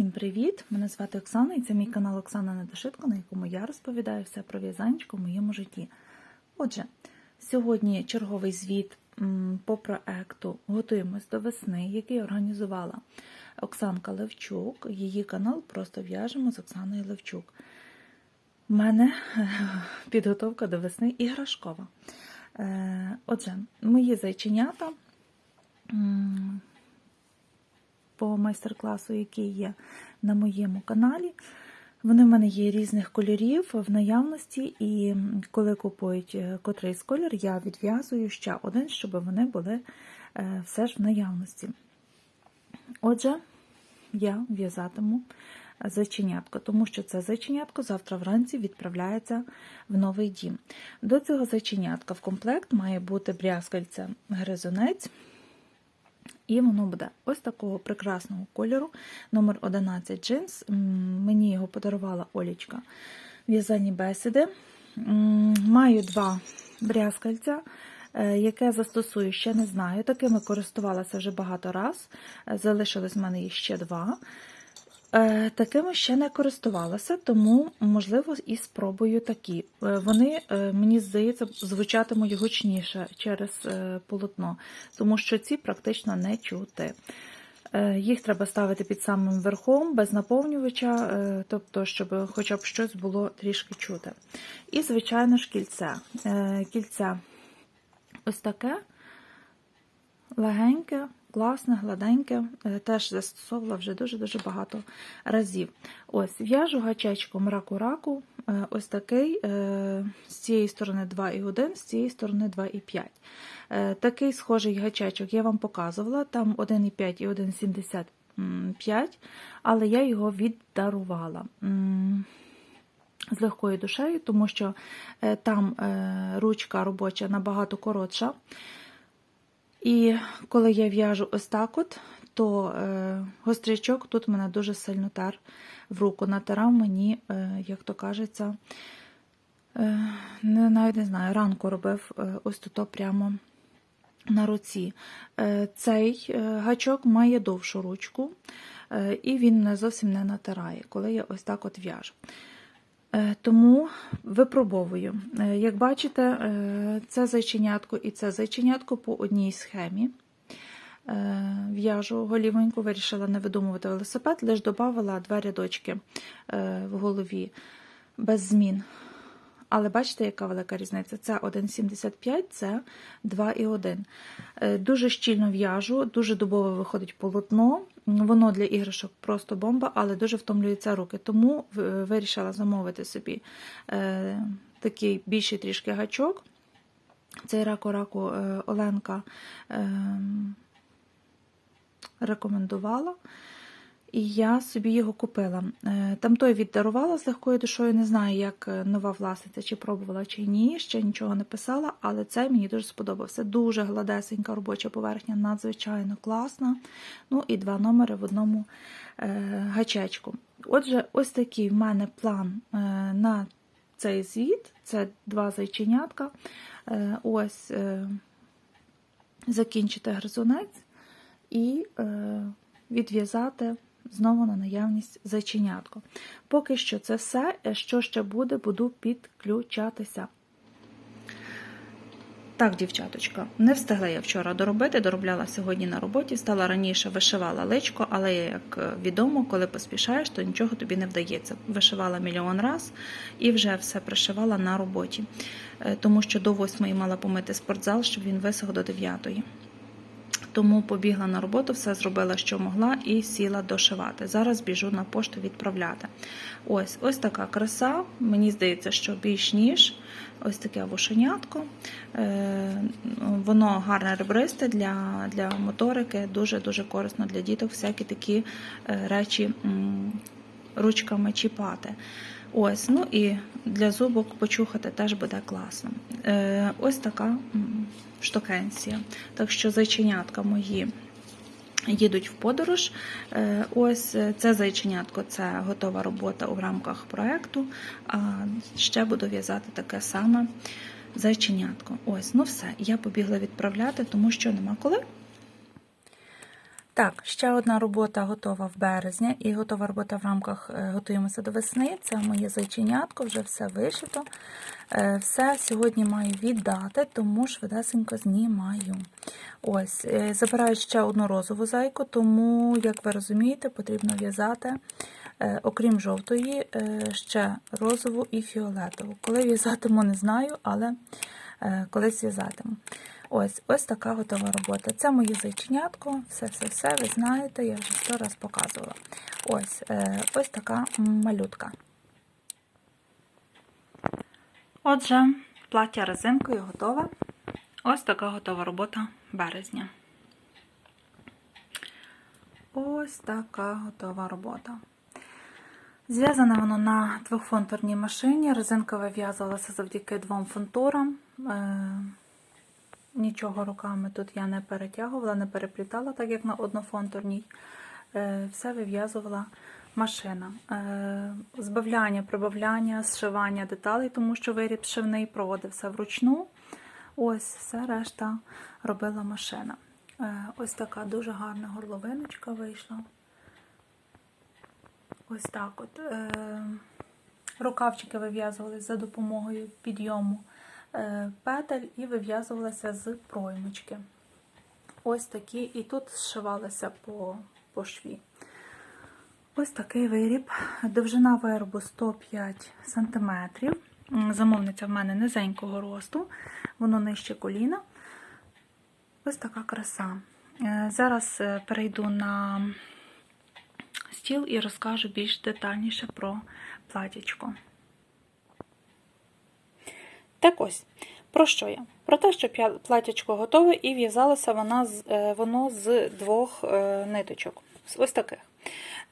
Всім привіт! Мене звати Оксана і це мій канал Оксана Недошитко, на якому я розповідаю все про в'язанечко в моєму житті. Отже, сьогодні черговий звіт по проекту Готуємось до весни, який організувала Оксанка Левчук. Її канал Просто в'яжемо з Оксаною Левчук. У мене е, підготовка до весни іграшкова. Е, Отже, мої зайченята. По майстер-класу, який є на моєму каналі. Вони в мене є різних кольорів в наявності, і коли купують е, котрийсь колір, я відв'язую ще один, щоб вони були е, все ж в наявності. Отже, я в'язатиму зайченятко, тому що це зайченятко завтра вранці відправляється в новий дім. До цього зайченятка в комплект має бути брязкальце гризунець. І воно буде ось такого прекрасного кольору, номер 11 джинс. Мені його подарувала Олічка в'язані бесіди. Маю два брязкальця, е, яке застосую, ще не знаю. Такими користувалася вже багато раз. Е, Залишилось в мене їх ще два. Е, Такими ще не користувалася, тому, можливо, і спробую такі. Е, Вони, е, мені здається, звучатимуть гучніше через полотно, тому що ці практично не чути. Їх треба ставити під самим верхом, без наповнювача, тобто, щоб хоча б щось було трішки чути. І, звичайно ж, кільце. Кільце ось таке легеньке, класне, гладеньке, е, теж застосовувала вже дуже-дуже багато разів. Ось, в'яжу гачечком раку-раку, е, ось такий, е, з цієї сторони 2,1, з цієї сторони 2,5. Е, Такий схожий гачечок я вам показувала, там 1,5 і 1,75, але я його віддарувала. З легкою душею, тому що там ручка робоча набагато коротша. І коли я в'яжу ось так от, то е, гострячок тут мене дуже сильно тер в руку. Натирав мені, е, як то кажеться, е, не, навіть не знаю, ранку робив е, ось тут прямо на руці. Е, цей е, гачок має довшу ручку, е, і він не зовсім не натирає, коли я ось так от в'яжу. Е, Тому випробовую. Е, Як бачите, е, це зайченятко і це зайченятко по одній схемі. В'яжу голівоньку, вирішила не видумувати велосипед, лише додавала два рядочки в голові без змін. Але бачите, яка велика різниця? Це 1,75, це 2,1. Е, Дуже щільно в'яжу, дуже дубово виходить полотно. Воно для іграшок просто бомба, але дуже втомлюються руки. Тому е, вирішила замовити собі е, такий більший трішки гачок. Цей раку-раку Оленка е, рекомендувала. І я собі його купила. Е, Там той віддарувала з легкою душою, не знаю, як е, нова власниця, чи пробувала, чи ні, ще нічого не писала, але цей мені дуже сподобався. Дуже гладесенька робоча поверхня, надзвичайно класна. Ну і два номери в одному е, гачечку. Отже, ось такий в мене план на цей звіт. Це два зайченятка. Ось закінчити гризунець і відв'язати знову на наявність зайченятко. Поки що це все. Що ще буде, буду підключатися. Так, дівчаточка, не встигла я вчора доробити, доробляла сьогодні на роботі, стала раніше, вишивала личко, але як відомо, коли поспішаєш, то нічого тобі не вдається. Вишивала мільйон раз і вже все пришивала на роботі, Е, тому що до 8 мала помити спортзал, щоб він висох до 9. Тому побігла на роботу, все зробила, що могла, і сіла дошивати. Зараз біжу на пошту відправляти. Ось ось така краса. Мені здається, що більш ніж ось таке вушенятко. Е, Воно гарне ребристе для, для моторики, дуже-дуже корисно для діток, всякі такі е, речі ручками чіпати. Ось, ну і для зубок почухати теж буде класно. Е, Ось така штукенція. Так що зайченятка мої їдуть в подорож. Е, Ось е, це зайченятко, це готова робота у рамках проекту. А ще буду в'язати таке саме зайченятко. Ось, ну все, я побігла відправляти, тому що нема коли. Так, ще одна робота готова в березні і готова робота в рамках е, готуємося до весни. Це моє зайченятко, вже все вишито. Е, Все сьогодні маю віддати, тому швидесенько знімаю. Ось, е, забираю ще одну розову зайку, тому, як ви розумієте, потрібно в'язати, окрім жовтої, ще розову і фіолетову. Коли в'язатиму, не знаю, але колись в'язатиму. Ось ось така готова робота. Це моє зайченятко, все-все-все, ви знаєте, я вже сто раз показувала. Ось е, ось така малютка. Отже, плаття резинкою готове. Ось така готова робота березня. Ось така готова робота. Зв'язане воно на двохфонторній машині. Резинка вив'язувалася завдяки двом фонтурам. Нічого руками тут я не перетягувала, не переплітала, так як на однофонторній. Е, Все вив'язувала машина. Е, Збавляння, прибавляння, зшивання деталей, тому що виріб шивний проводився вручну. Ось все решта робила машина. Е, Ось така дуже гарна горловиночка вийшла. Ось так от. Рукавчики вив'язувалися за допомогою підйому петель і вив'язувалися з проймочки. Ось такі, і тут зшивалися по, по шві. Ось такий виріб. Довжина виробу 105 см. Замовниця в мене низенького росту, воно нижче коліна. Ось така краса. Е, Зараз е, перейду на стіл і розкажу більш детальніше про платячко. Так ось, про що я? Про те, що платячко готове і в'язалося вона е, воно з двох е, ниточок. Ось таких.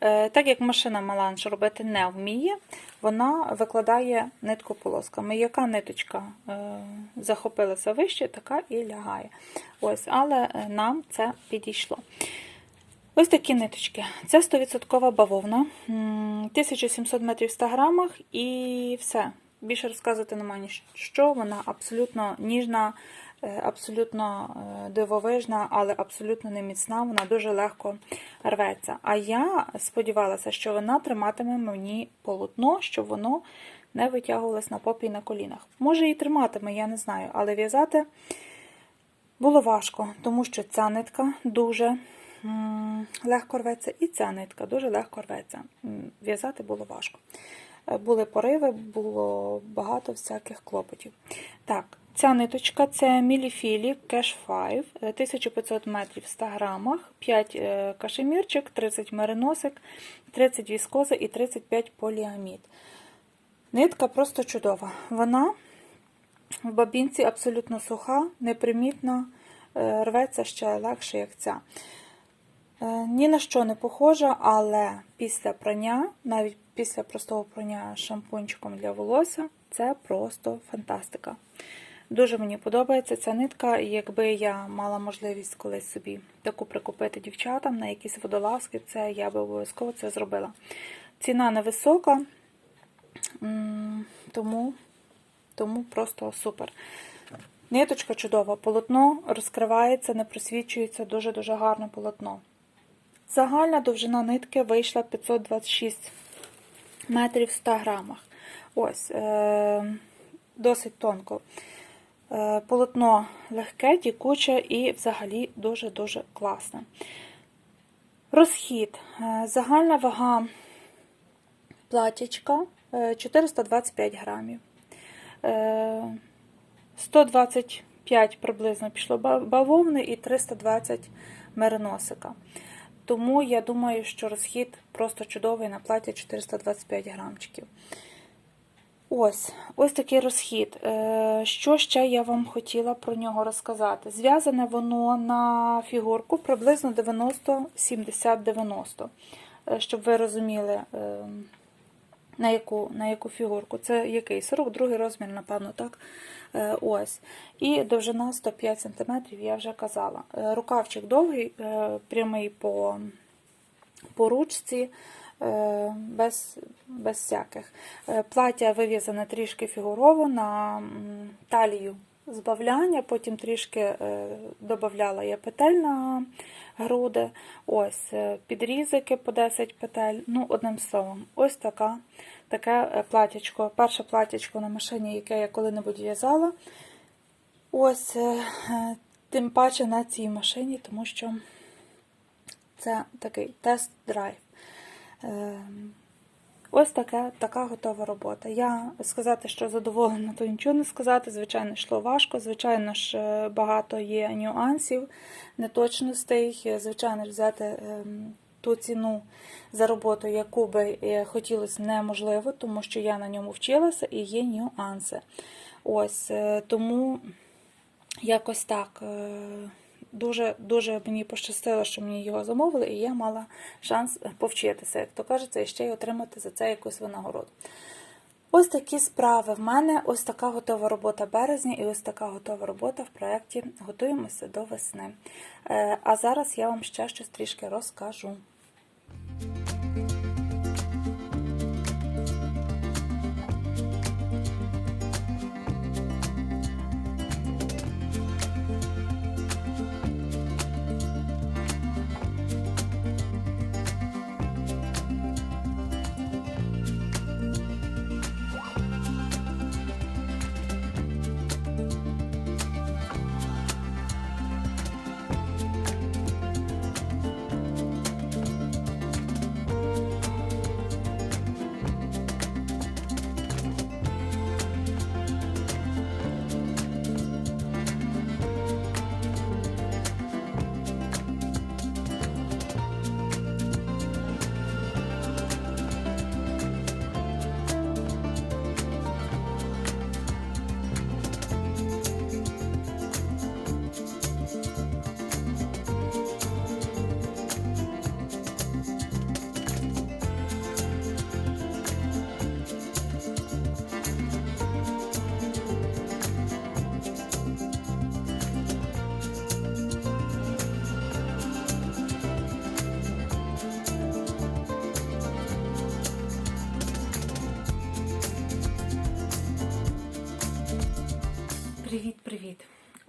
Е, Так як машина маланж робити не вміє, вона викладає нитку полосками. Яка ниточка захопилася вище, така і лягає. Ось, Але нам це підійшло. Ось такі ниточки. Це 100% бавовна, 1700 метрів в 100 грамах і все. Більше розказувати немає ні що. Вона абсолютно ніжна, е, абсолютно е, дивовижна, але абсолютно не міцна. Вона дуже легко рветься. А я сподівалася, що вона триматиме мені полотно, щоб воно не витягувалось на попі і на колінах. Може і триматиме, я не знаю, але в'язати було важко, тому що ця нитка дуже легко рветься, і ця нитка дуже легко рветься. В'язати було важко. Були пориви, було багато всяких клопотів. Так, ця ниточка це міліфілі Cash 5, е, 1500 метрів в 100 грамах, 5 е, кашемірчик, 30 мериносик, 30 віскоза і 35 поліамід. Нитка просто чудова. Вона в бабінці абсолютно суха, непримітна, е, рветься ще легше, як ця. Е, Ні на що не похожа, але після прання, навіть після простого прання шампунчиком для волосся, це просто фантастика. Дуже мені подобається ця нитка, і якби я мала можливість колись собі таку прикупити дівчатам на якісь водолазки, це я би обов'язково це зробила. Ціна невисока, тому, тому просто супер. Ниточка чудова, полотно розкривається, не просвічується, дуже-дуже гарне полотно. Загальна довжина нитки вийшла 526 метрів в 100 грамах. Ось, е, досить тонко. Е, полотно легке, тікуче і взагалі дуже-дуже класне. Розхід. Е, загальна вага платячка е, 425 грамів. Е, 125 приблизно пішло ба- бавовни і 320 мериносика. Тому я думаю, що розхід просто чудовий на платі 425 грамчиків. Ось, ось такий розхід. Е, Що ще я вам хотіла про нього розказати? Зв'язане воно на фігурку приблизно 90-70-90. Е, Щоб ви розуміли, е, на яку, на яку фігурку. Це який? 42 розмір, напевно, так. Е, Ось. І довжина 105 см, я вже казала. Е, Рукавчик довгий, е, прямий по, по ручці, без, без всяких. Плаття вив'язане трішки фігурово на талію збавляння, потім трішки е, додавала я петель на груди, ось е, підрізики по 10 петель. Ну, одним словом, ось така, таке е, платячко. Перше платячко на машині, яке я коли-небудь в'язала. Ось, тим паче на цій машині, тому що це такий тест-драйв. Ось таке, така готова робота. Я сказати, що задоволена, то нічого не сказати. Звичайно, йшло важко. Звичайно ж, е, багато є нюансів, неточностей. Е, Звичайно взяти ем, ту ціну за роботу, яку би е, хотілося, неможливо, тому що я на ньому вчилася і є нюанси. Ось тому якось так. Дуже дуже мені пощастило, що мені його замовили, і я мала шанс повчитися, як то кажеться, і ще й отримати за це якусь винагороду. Ось такі справи в мене, ось така готова робота березня і ось така готова робота в проєкті Готуємося до весни. Е, А зараз я вам ще щось трішки розкажу.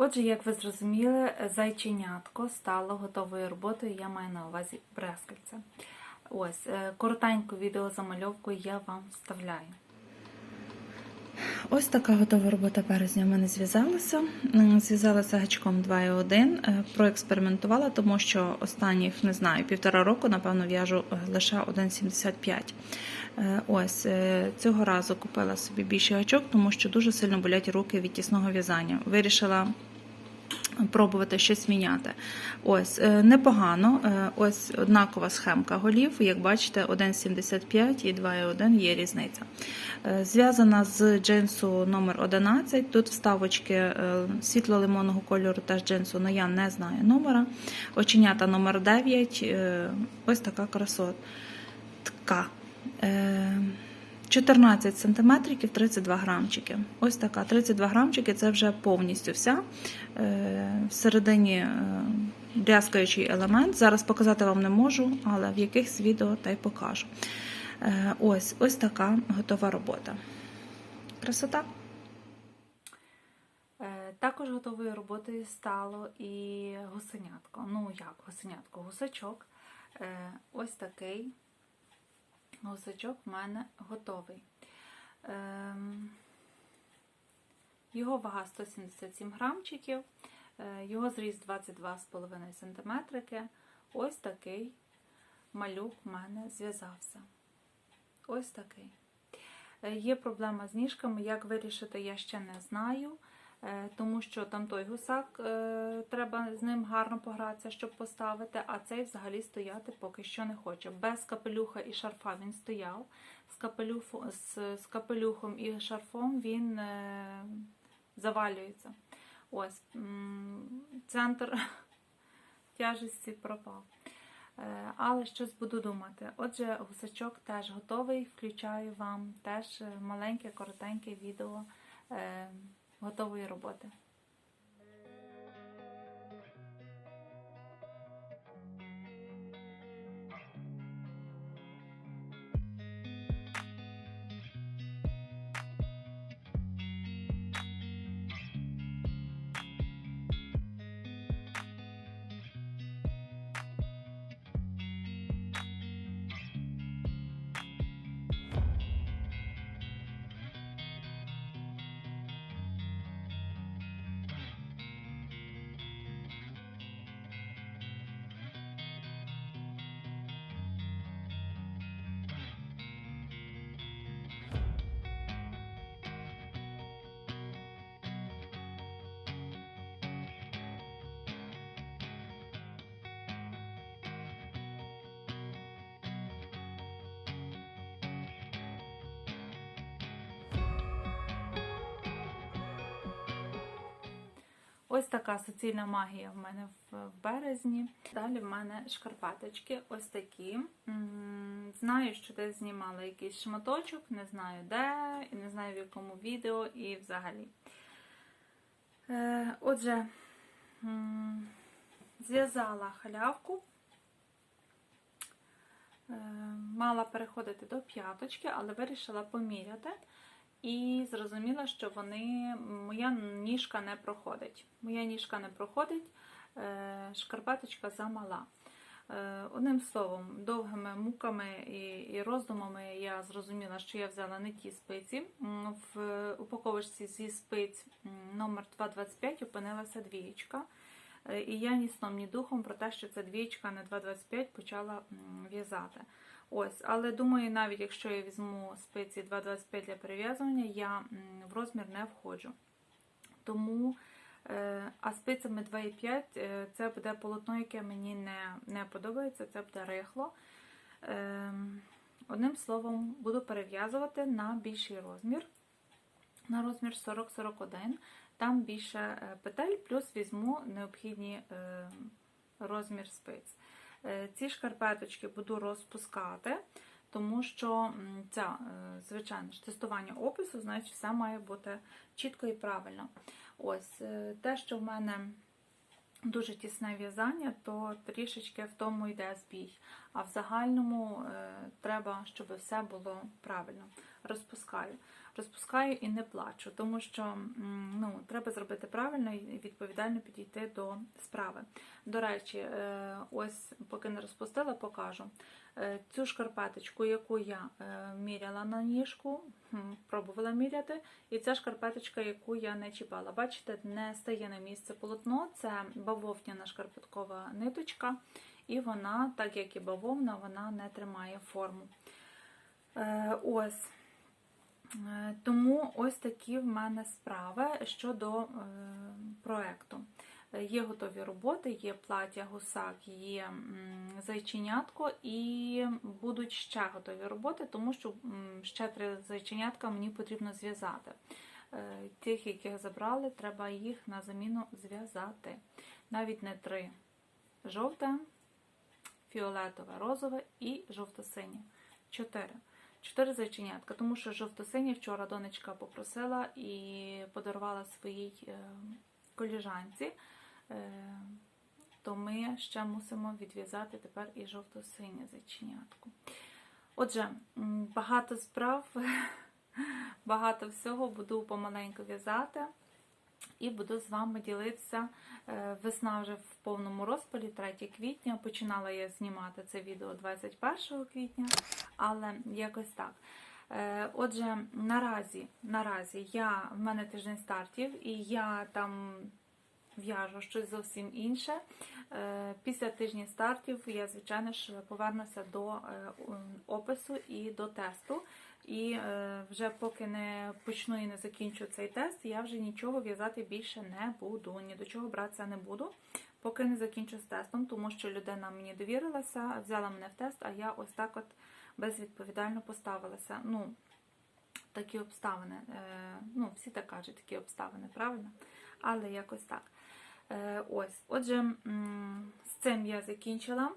Отже, як ви зрозуміли, зайченятко стало готовою роботою, я маю на увазі брескальце. Ось, е, коротеньку відеозамальовку я вам вставляю. Ось така готова робота березня в мене зв'язалася. Зв'язалася гачком 2,1, е, проекспериментувала, тому що останніх, не знаю, півтора року, напевно, в'яжу е, лише 1,75. Е, Ось цього разу купила собі більший гачок, тому що дуже сильно болять руки від тісного в'язання. Вирішила пробувати щось міняти. Ось, е, непогано. Е, Ось однакова схемка голів. Як бачите, 1,75 і 2,1 є різниця. Е, Зв'язана з джинсу номер 11. Тут вставочки світло-лимонного кольору теж джинсу, але я не знаю номера. Оченята номер 9. Е, Ось така красотка. Е, 14 см 32 грамчики. Ось така 32 грамчики це вже повністю вся. Е, Всередині е, брязкаючий елемент. Зараз показати вам не можу, але в якихось відео та й покажу. Е, Ось ось така готова робота. Красота. Е, Також готовою роботою стало і гусенятко. Ну, як гусенятко? Гусачок. Е, Ось такий гусачок в мене готовий. Ем, Його вага 177 грамчиків, е, його зріст 22,5 см. Ось такий малюк в мене зв'язався. Ось такий. Е, Є проблема з ніжками, як вирішити, я ще не знаю, тому що там той гусак, е, треба з ним гарно погратися, щоб поставити, а цей взагалі стояти поки що не хоче. Без капелюха і шарфа він стояв, з, капелюфу, з, з капелюхом і шарфом він е, завалюється. Ось центр тяжесті пропав. Е, Але щось буду думати. Отже, гусачок теж готовий. Включаю вам теж е, маленьке, коротеньке відео е, готової роботи. Ось така суцільна магія в мене в, березні. Далі в мене шкарпеточки ось такі. Знаю, що десь знімала якийсь шматочок, не знаю де, і не знаю в якому відео і взагалі. Е, Отже, зв'язала халявку. Е, Мала переходити до п'яточки, але вирішила поміряти. І зрозуміла, що вони, моя ніжка не проходить. Моя ніжка не проходить, е, шкарпеточка замала. Е, Одним словом, довгими муками і, роздумами я зрозуміла, що я взяла не ті спиці. В упаковочці зі спиць номер 225 опинилася двієчка. Е, І я ні сном, ні духом про те, що це двічка на 2,25 почала в'язати. Ось, але думаю, навіть якщо я візьму спиці 2,25 для перев'язування, я в розмір не входжу. Тому, е, а спицями 2,5 е, це буде полотно, яке мені не, не подобається, це буде рихло. Е, Одним словом, буду перев'язувати на більший розмір, на розмір 40-41. Там більше е, петель, плюс візьму необхідний е, розмір спиць. Е, Ці шкарпеточки буду розпускати, тому що м, ця, е, звичайно ж, тестування опису, значить, все має бути чітко і правильно. Ось те, що в мене дуже тісне в'язання, то трішечки в тому йде збій. А в загальному е, треба, щоб все було правильно. Розпускаю. Розпускаю і не плачу, тому що ну, треба зробити правильно і відповідально підійти до справи. До речі, е, ось поки не розпустила, покажу. Е, Цю шкарпеточку, яку я міряла на ніжку, пробувала міряти, і ця шкарпеточка, яку я не чіпала. Бачите, не стає на місце полотно, це бавовняна шкарпеткова ниточка, і вона, так як і бавовна, вона не тримає форму. Е, Ось. Е, Тому ось такі в мене справи щодо е, проекту. Е, Є готові роботи, є плаття гусак, є зайченятко і будуть ще готові роботи, тому що ще три зайченятка мені потрібно зв'язати. Тих, яких забрали, треба їх на заміну зв'язати. Навіть не три. Жовте, фіолетове, розове і жовто-синє. Чотири. Чотири зайченятка, тому що жовто-синє вчора донечка попросила і подарувала своїй е, коліжанці. Е, то ми ще мусимо відв'язати тепер і жовто-синє зайченятку. Отже, багато справ, багато всього буду помаленьку в'язати. І буду з вами ділитися. Е, Весна вже в повному розпалі, 3 квітня. Починала я знімати це відео 21 квітня, але якось так. Е, Отже, наразі, наразі я, в мене тиждень стартів, і я там в'яжу щось зовсім інше. Е, Після тижня стартів я, звичайно ж, повернуся до е, опису і до тесту. І е, вже поки не почну і не закінчу цей тест, я вже нічого в'язати більше не буду, ні до чого братися не буду, поки не закінчу з тестом, тому що людина мені довірилася, взяла мене в тест, а я ось так от безвідповідально поставилася. Ну, такі обставини. Ну, всі так кажуть, такі обставини, правильно? Але якось так. Е, ось, отже, з цим я закінчила.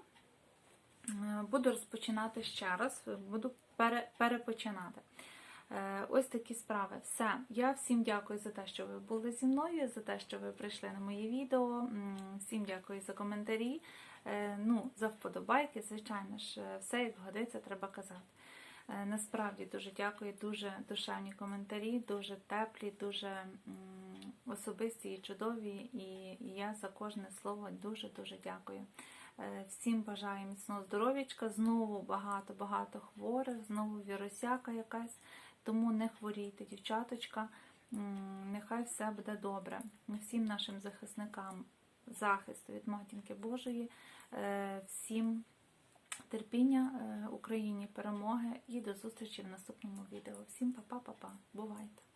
Е, Буду розпочинати ще раз, буду пере, перепочинати. Е, Ось такі справи. Все. Я всім дякую за те, що ви були зі мною, за те, що ви прийшли на моє відео. Всім дякую за коментарі. Ну, за вподобайки, звичайно ж, все як годиться, треба казати. Насправді дуже дякую, дуже душевні коментарі, дуже теплі, дуже особисті і чудові. І я за кожне слово дуже-дуже дякую. Е, Всім бажаю міцного здоров'ячка, знову багато-багато хворих, знову вірусяка якась. Тому не хворійте, дівчаточка. Нехай все буде добре. Всім нашим захисникам захисту від матінки Божої, е, всім терпіння е, Україні, перемоги і до зустрічі в наступному відео. Всім па-па-па-па. Бувайте!